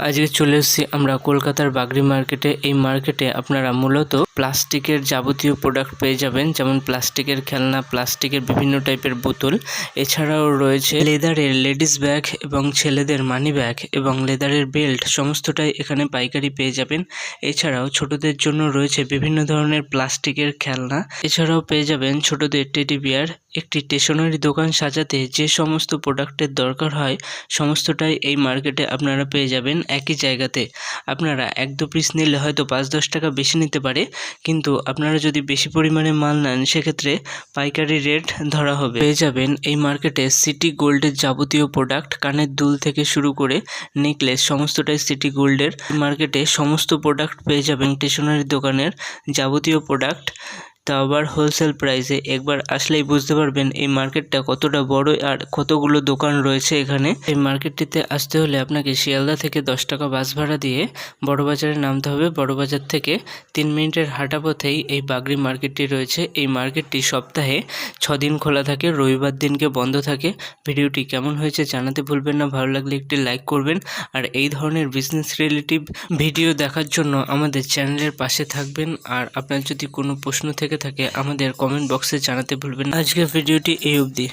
আজকে চলে এসেছি আমরা কলকাতার বাগরি মার্কেটে। এই মার্কেটে আপনারা মূলত প্লাস্টিকের যাবতীয় প্রোডাক্ট পেয়ে যাবেন, যেমন প্লাস্টিকের খেলনা, প্লাস্টিকের বিভিন্ন টাইপের বোতল। এছাড়াও রয়েছে লেদারের লেডিস ব্যাগ এবং ছেলেদের মানি ব্যাগ এবং লেদারের বেল্ট, সমস্তটাই এখানে পাইকারি পেয়ে যাবেন। এছাড়াও ছোটদের জন্য রয়েছে বিভিন্ন ধরনের প্লাস্টিকের খেলনা। এছাড়াও পেয়ে যাবেন ছোটদের টেডি বিয়ার একটি স্টেশনারি দোকান সাজাতে যে সমস্ত প্রোডাক্টের দরকার হয়, সমস্তটাই এই মার্কেটে আপনারা পেয়ে যাবেন একই জায়গাতে। আপনারা এক দু পিস নিলে হয়তো পাঁচ দশ টাকা বেশি নিতে পারে, কিন্তু আপনারা যদি বেশি পরিমাণে মাল নেন, সেক্ষেত্রে পাইকারি রেট ধরা হবে। পেয়ে যাবেন এই মার্কেটে সিটি গোল্ডের যাবতীয় প্রোডাক্ট, কানের দুল থেকে শুরু করে নেকলেস, সমস্তটাই সিটি গোল্ডের। মার্কেটে সমস্ত প্রোডাক্ট পেয়ে যাবেন স্টেশনারি দোকানের যাবতীয় প্রোডাক্ট। তা আবার হোলসেল প্রাইসে একবার আসলেই বুঝতে পারবেন এই মার্কেটটা কতটা বড় আর কতগুলো দোকান রয়েছে এখানে। এই মার্কেটটিতে আসতে হলে আপনাকে শিয়ালদা থেকে দশ টাকা বাস ভাড়া দিয়ে বড়বাজারে নামতে হবে। বড়বাজার থেকে তিন মিনিটের হাঁটা পথেই এই বাগরি মার্কেটটি রয়েছে। এই মার্কেটটি সপ্তাহে ছদিন খোলা থাকে, রবিবার দিনকে বন্ধ থাকে। ভিডিওটি কেমন হয়েছে জানাতে ভুলবেন না, ভালো লাগলে একটি লাইক করবেন। আর এই ধরনের বিজনেস রিলেটিভ ভিডিও দেখার জন্য আমাদের চ্যানেলের পাশে থাকবেন। আর আপনার যদি কোনো প্রশ্ন থেকে থাকে আমাদের কমেন্ট বক্সে জানাতে ভুলবেন আজকের ভিডিওটি এই অবধি।